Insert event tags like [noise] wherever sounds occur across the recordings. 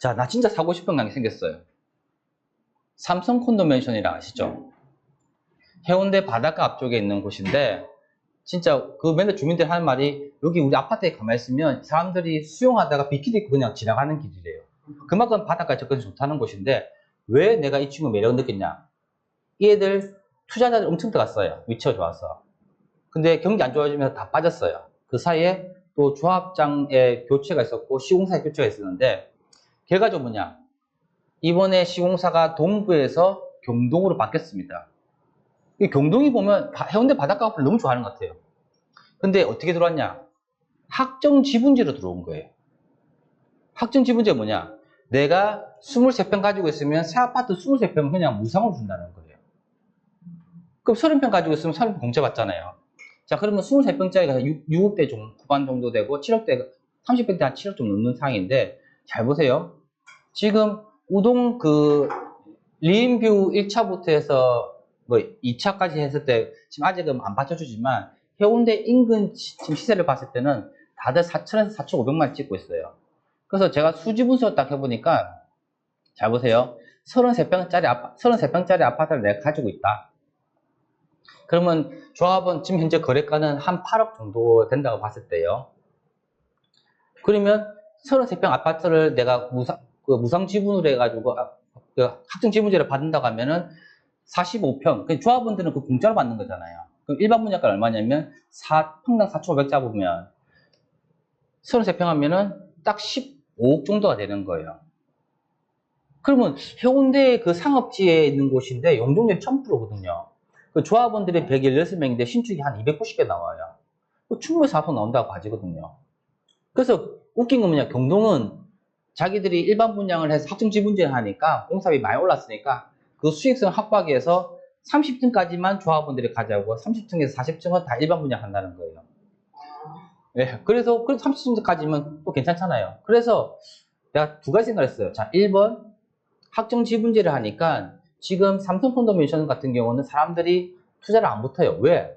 자, 나 진짜 사고 싶은 게 생겼어요. 삼성 콘도멘션이라 아시죠? 해운대 바닷가 앞쪽에 있는 곳인데 진짜 그 맨날 주민들 하는 말이 여기 우리 아파트에 가만히 있으면 사람들이 수영하다가 비키니 입고 그냥 지나가는 길이래요. 그만큼 바닷가 접근이 좋다는 곳인데 왜 내가 이 친구 매력을 느꼈냐? 이 애들 투자자들 엄청 들어갔어요. 위치가 좋아서. 근데 경기 안 좋아지면서 다 빠졌어요. 그 사이에 또 조합장의 교체가 있었고 시공사의 교체가 있었는데 결과적으로 뭐냐? 이번에 시공사가 동부에서 경동으로 바뀌었습니다. 이 경동이 보면 바- 해운대 바닷가 앞을 너무 좋아하는 것 같아요. 근데 어떻게 들어왔냐? 학정 지분제로 들어온 거예요. 학정 지분제 뭐냐? 내가 23평 가지고 있으면 새 아파트 23평은 그냥 무상으로 준다는 거예요. 그럼 30평 가지고 있으면 30평 공짜 받잖아요. 자, 그러면 23평짜리가 6, 6억대 좀 후반 정도 되고 7억대, 30평대 한 7억 좀 넘는 상황인데 잘 보세요. 지금 우동 그 리인뷰 1차부터 해서 뭐 2차까지 했을 때 지금 아직은 안 받쳐주지만 해운대 인근 시- 지금 시세를 봤을 때는 다들 4천에서 4,500만 찍고 있어요. 그래서 제가 수지 분석을 딱 해보니까 잘 보세요. 33평짜리 아파, 33평짜리 아파트를 내가 가지고 있다. 그러면 조합은 지금 현재 거래가는 한 8억 정도 된다고 봤을 때요. 그러면 33평 아파트를 내가 무상, 그 무상 지분으로 해가지고 아, 그 학생 지분제를 받는다고 하면은 45평. 그 조합원들은 그 공짜로 받는 거잖아요. 그럼 일반 분양가 얼마냐면 4, 평당 4,500 잡으면 33평 하면은 딱 15억 정도가 되는 거예요. 그러면 해운대 그 상업지에 있는 곳인데 용적률 1000%거든요. 그 조합원들이 116명인데 신축이 한 290개 나와요. 그 충분히 4% 나온다고 봐지거든요. 그래서 웃긴 건 뭐냐, 경동은 자기들이 일반 분양을 해서 학종 지분제를 하니까 공사비 많이 올랐으니까 그 수익성 확보하기 위해서 30층까지만 조합원들이 가져오고 30층에서 40층은 다 일반 분양한다는 거예요. 예, 그래서 그 30층까지면 또 괜찮잖아요. 그래서 내가 두 가지 생각을 했어요. 자, 1번 학종 지분제를 하니까 지금 삼성 펀더메이션 같은 경우는 사람들이 투자를 안 붙어요. 왜?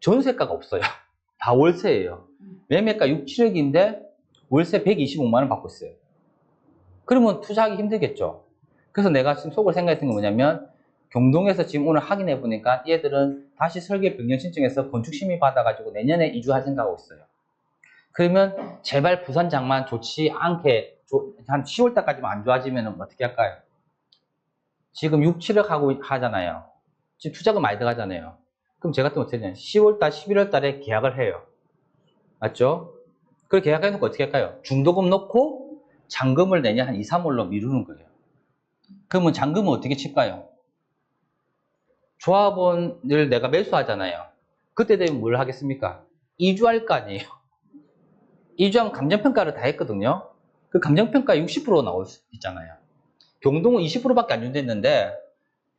전세가가 없어요. [laughs] 다 월세예요. 매매가 6, 7억인데 월세 125만 원 받고 있어요. 그러면 투자하기 힘들겠죠. 그래서 내가 지금 속으로 생각했던 건 뭐냐면 경동에서 지금 오늘 확인해 보니까 얘들은 다시 설계 변경 신청해서 건축 심의 받아가지고 내년에 이주할 생각하고 있어요. 그러면 제발 부산 장만 좋지 않게 조- 한 10월 달까지만 안 좋아지면 어떻게 할까요? 지금 6, 7억 하고 하잖아요. 지금 투자금 많이 들어가잖아요. 그럼 제가 또 어떻게 하냐? 10월 달, 11월 달에 계약을 해요. 맞죠? 그걸 계약해놓고 어떻게 할까요? 중도금 넣고 잔금을 내년 한 2, 3월로 미루는 거예요. 그러면 잔금은 어떻게 칠까요? 조합원을 내가 매수하잖아요. 그때 되면 뭘 하겠습니까? 이주할 거 아니에요. [laughs] 이주하면 감정평가를 다 했거든요. 그 감정평가 60% 나올 수 있잖아요. 경동은 20%밖에 안 준댔는데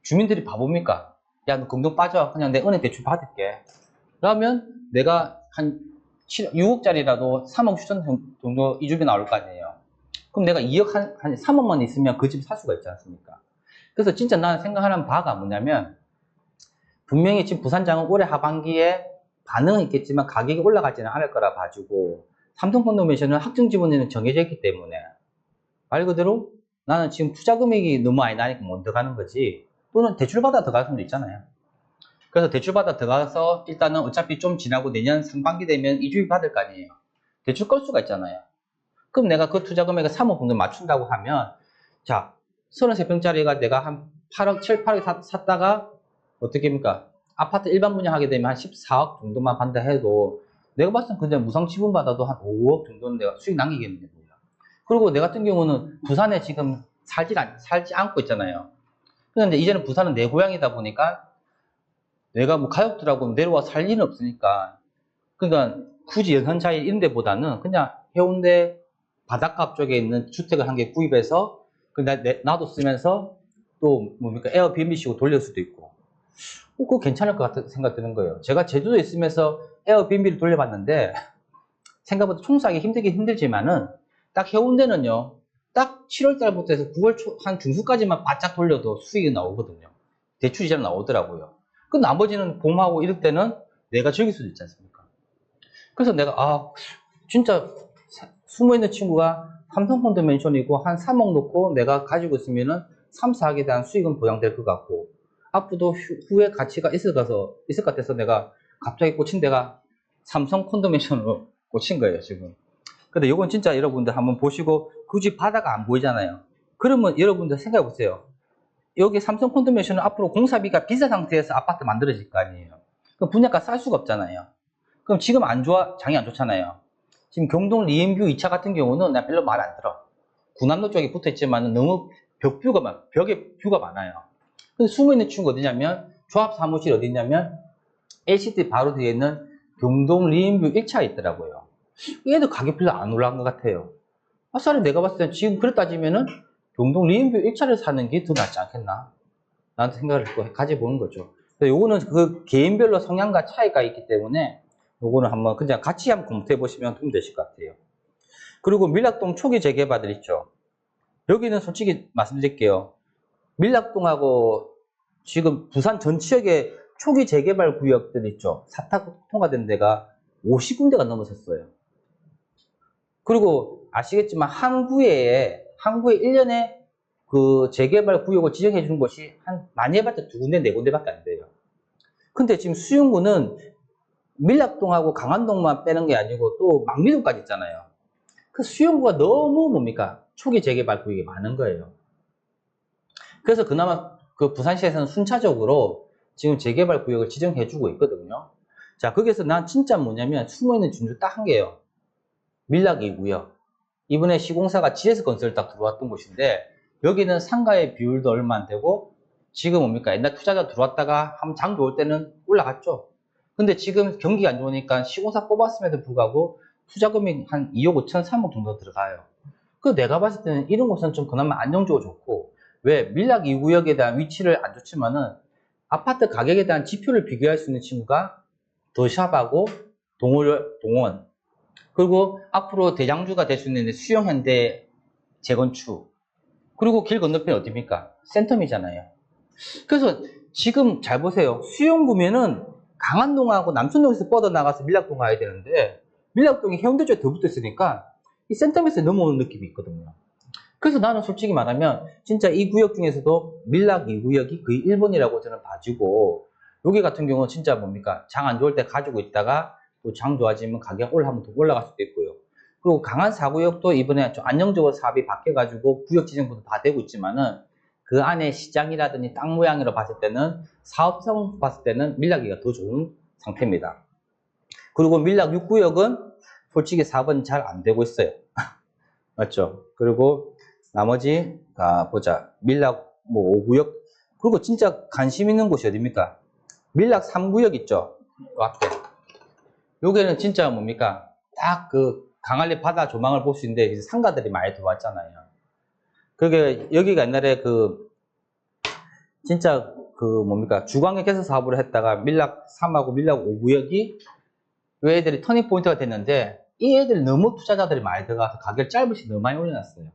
주민들이 바보입니까? 야, 너 경동 빠져. 그냥 내 은행 대출 받을게. 그러면 내가 한 7, 6억짜리라도 3억 추천 정도 이주비 나올 거 아니에요. 그럼 내가 2억 한, 한 3억만 있으면 그 집 살 수가 있지 않습니까? 그래서 진짜 나는 생각하는 바가 뭐냐면 분명히 지금 부산장은 올해 하반기에 반응은 있겠지만 가격이 올라가지는 않을 거라 봐주고 삼성 콘도메이션은 확정 지분에는 정해져 있기 때문에 말 그대로 나는 지금 투자 금액이 너무 많이 나니까 못 들어가는 거지 또는 대출받아 들어갈 수도 있잖아요. 그래서 대출받아 들어가서 일단은 어차피 좀 지나고 내년 상반기 되면 이주비 받을 거 아니에요. 대출 걸 수가 있잖아요. 그럼 내가 그 투자 금액을 3억 정도 맞춘다고 하면 자 33평짜리가 내가 한 8억, 7, 8억 샀, 샀다가 어떻게 합니까? 아파트 일반 분양하게 되면 한 14억 정도만 받다 해도 내가 봤을 땐 그냥 무상 지분 받아도 한 5억 정도는 내가 수익 남기겠네요. 그리고 내 같은 경우는 부산에 지금 살지, 않- 살지 않고 있잖아요. 그런데 이제는 부산은 내 고향이다 보니까 내가 뭐 가족들하고 내려와 살 일은 없으니까 그러니까 굳이 연산차이 이런 데보다는 그냥 해운대 바닷가 쪽에 있는 주택을 한 개 구입해서 그 나도 쓰면서 또 뭡니까 에어비앤비 식으로 돌릴 수도 있고 어, 그거 괜찮을 것 같은 생각 드는 거예요. 제가 제주도에 있으면서 에어비앤비를 돌려봤는데 [laughs] 생각보다 청소하기 힘들긴 힘들지만은 딱 해운대는요. 딱 7월 달부터 해서 9월 초, 한 중순까지만 바짝 돌려도 수익이 나오거든요. 대출 이자는 나오더라고요. 그 나머지는 봄하고 이럴 때는 내가 즐길 수도 있지 않습니까? 그래서 내가 아 진짜 사- 숨어있는 친구가 삼성 콘도멘션이고 한 3억 놓고 내가 가지고 있으면은 3, 4억에 대한 수익은 보장될 것 같고 앞으로도 후, 에 가치가 있을 것 같아서 내가 갑자기 꽂힌 데가 삼성 콘도멘션으로 [laughs] 꽂힌 거예요 지금. 근데 이건 진짜 여러분들 한번 보시고 굳이 바다가 안 보이잖아요. 그러면 여러분들 생각해 보세요. 여기 삼성 콘도멘션은 앞으로 공사비가 비싼 상태에서 아파트 만들어질 거 아니에요. 그럼 분양가 쌀 수가 없잖아요. 그럼 지금 안 좋아, 장이 안 좋잖아요. 지금 경동 리엠뷰 2차 같은 경우는 나 별로 말 안 들어. 군함로 쪽에 붙어 있지만 너무 벽뷰가 많, 벽에 뷰가 많아요. 근데 숨어 있는 친구가 어디냐면 조합 사무실 어디냐면 LCT 바로 뒤에 있는 경동 리엠뷰 1차에 있더라고요. 얘도 가격 별로 안 올라간 것 같아요. 아싸리 내가 봤을 때 지금 그래 따지면은 경동 리엠뷰 1차를 사는 게 더 낫지 않겠나? 나한테 생각을 또 가져보는 거죠. 요거는 그 개인별로 성향과 차이가 있기 때문에 요거는 한번 그냥 같이 한번 검토해 보시면 도움 되실 것 같아요. 그리고 밀락동 초기 재개발들 있죠. 여기는 솔직히 말씀드릴게요. 밀락동하고 지금 부산 전 지역에 초기 재개발 구역들 있죠. 사탁 통과된 데가 50군데가 넘어섰어요. 그리고 아시겠지만 항구에 항구에 1년에 그 재개발 구역을 지정해 주는 곳이 한 많이 해봤자 두 군데 네 군데밖에 안 돼요. 근데 지금 수용구는 밀락동하고 강안동만 빼는 게 아니고 또 망미동까지 있잖아요. 그 수용구가 너무 뭡니까 초기 재개발 구역이 많은 거예요. 그래서 그나마 그 부산시에서는 순차적으로 지금 재개발 구역을 지정해 주고 있거든요. 자 거기서 난 진짜 뭐냐면 숨어있는 진주 딱 한 개예요. 밀락 2구역. 이번에 시공사가 GS건설 딱 들어왔던 곳인데 여기는 상가의 비율도 얼마 안 되고 지금 뭡니까 옛날 투자자 들어왔다가 한장 좋을 때는 올라갔죠. 근데 지금 경기가 안 좋으니까 시공사 뽑았음에도 불구하고 투자금이 한 2억 5천, 3억 정도 들어가요. 그 내가 봤을 때는 이런 곳은 좀 그나마 안정적으로 좋고 왜 밀락 2구역에 대한 위치를 안 좋지만은 아파트 가격에 대한 지표를 비교할 수 있는 친구가 더샵하고 동월, 동원 그리고 앞으로 대장주가 될 수 있는 수영현대 재건축 그리고 길 건너편이 어딥니까? 센텀이잖아요. 그래서 지금 잘 보세요. 수영구면은 강안동하고 남천동에서 뻗어나가서 밀락동 가야 되는데 밀락동이 해운대 쪽에 더 붙어 있으니까 이 센텀에서 넘어오는 느낌이 있거든요. 그래서 나는 솔직히 말하면 진짜 이 구역 중에서도 밀락 2구역이 거의 1번이라고 저는 봐주고 여기 같은 경우는 진짜 뭡니까 장 안 좋을 때 가지고 있다가 또장 좋아지면 가격 올라가면 더 올라갈 수도 있고요. 그리고 강한 4구역도 이번에 좀 안정적으로 사업이 바뀌어가지고 구역 지정부터 다 되고 있지만은 그 안에 시장이라든지 땅 모양으로 봤을 때는 사업성 봤을 때는 밀락이가 더 좋은 상태입니다. 그리고 밀락 6구역은 솔직히 사업은 잘 안 되고 있어요. [laughs] 맞죠? 그리고 나머지 아, 보자 밀락 뭐 5구역 그리고 진짜 관심 있는 곳이 어딥니까? 밀락 3구역 있죠? 요 앞에 여기는 진짜 뭡니까? 딱 그 강할리 바다 조망을 볼 수 있는데 상가들이 많이 들어왔잖아요. 그게 여기가 옛날에 그 진짜 그 뭡니까 주광역 개서 사업을 했다가 밀락 3하고 밀락 5구역이 이 애들이 터닝 포인트가 됐는데 이 애들이 너무 투자자들이 많이 들어가서 가격 짧은 시 너무 많이 올려놨어요.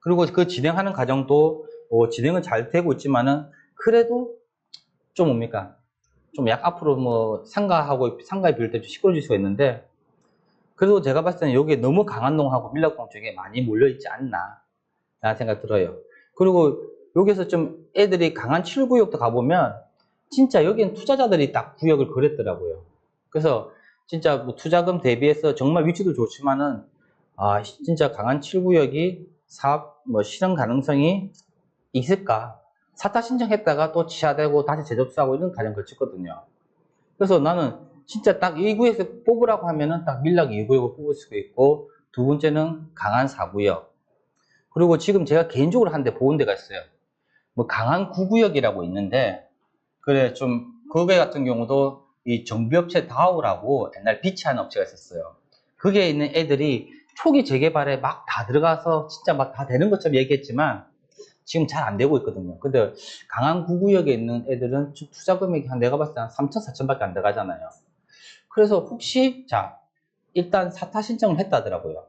그리고 그 진행하는 과정도 뭐 진행은 잘 되고 있지만은 그래도 좀 뭡니까 좀 약 앞으로 뭐 상가하고 상가에 비율 때좀 시끄러질 수가 있는데 그래도 제가 봤을 때는 여기에 너무 강한동하고 밀락동 쪽에 많이 몰려있지 않나 라는 생각 들어요. 그리고 여기서 좀 애들이 강한 7구역도 가보면 진짜 여기는 투자자들이 딱 구역을 그랬더라고요. 그래서 진짜 뭐 투자금 대비해서 정말 위치도 좋지만은 아 진짜 강한 7구역이 사업 뭐 실현 가능성이 있을까? 사타 신청했다가 또 취하되고 다시 재접수하고 이런 과정 거쳤거든요. 그래서 나는 진짜 딱 2구에서 뽑으라고 하면은 딱 밀락 2구역을 뽑을 수가 있고 두 번째는 강한 4구역 그리고 지금 제가 개인적으로 한 대 보은 데가 있어요. 뭐 강한 9구역이라고 있는데 그래 좀 거기 같은 경우도 이 정비업체 다우라고 옛날 비치하는 업체가 있었어요. 거기에 있는 애들이 초기 재개발에 막 다 들어가서 진짜 막 다 되는 것처럼 얘기했지만 지금 잘 안 되고 있거든요. 근데 강한 9구역에 있는 애들은 투자 금액이 한 내가 봤을 때 한 3천, 4천밖에 안 들어가잖아요. 그래서 혹시 자 일단 사타 신청을 했다더라고요.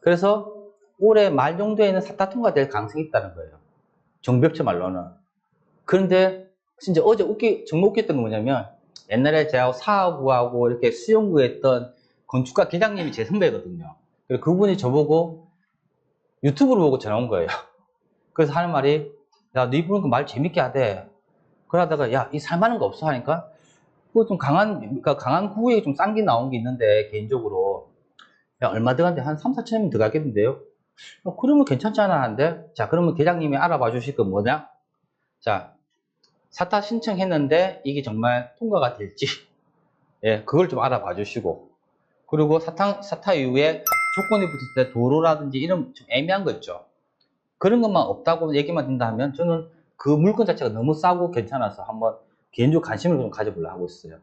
그래서 올해 말 정도에는 사타 통과될 가능성이 있다는 거예요. 정비업체 말로는. 그런데 진짜 어제 웃기, 정말 웃겼던 건 뭐냐면 옛날에 제가 사하구하고 이렇게 수영구에 했던 건축가 기장님이 제 선배거든요. 그래서 그분이 저보고 유튜브를 보고 전화 온 거예요. 그래서 하는 말이, 야, 너 이분 그말 재밌게 하대. 그러다가, 야, 이 살만한 거 없어? 하니까, 그거 좀 강한, 그러니까 강한 구에 좀 싼 게 나온 게 있는데, 개인적으로. 야, 얼마 들어간데 한 3, 4천이면 들어가겠는데요? 어, 그러면 괜찮잖아, 하는데. 자, 그러면 계장님이 알아봐 주실 건 뭐냐? 자, 사타 신청했는데, 이게 정말 통과가 될지. [laughs] 예, 그걸 좀 알아봐 주시고. 그리고 사탕, 사타 이후에 조건이 붙을 때 도로라든지 이런 좀 애매한 거 있죠. 그런 것만 없다고 얘기만 된다면 저는 그 물건 자체가 너무 싸고 괜찮아서 한번 개인적으로 관심을 좀 가져보려고 하고 있어요.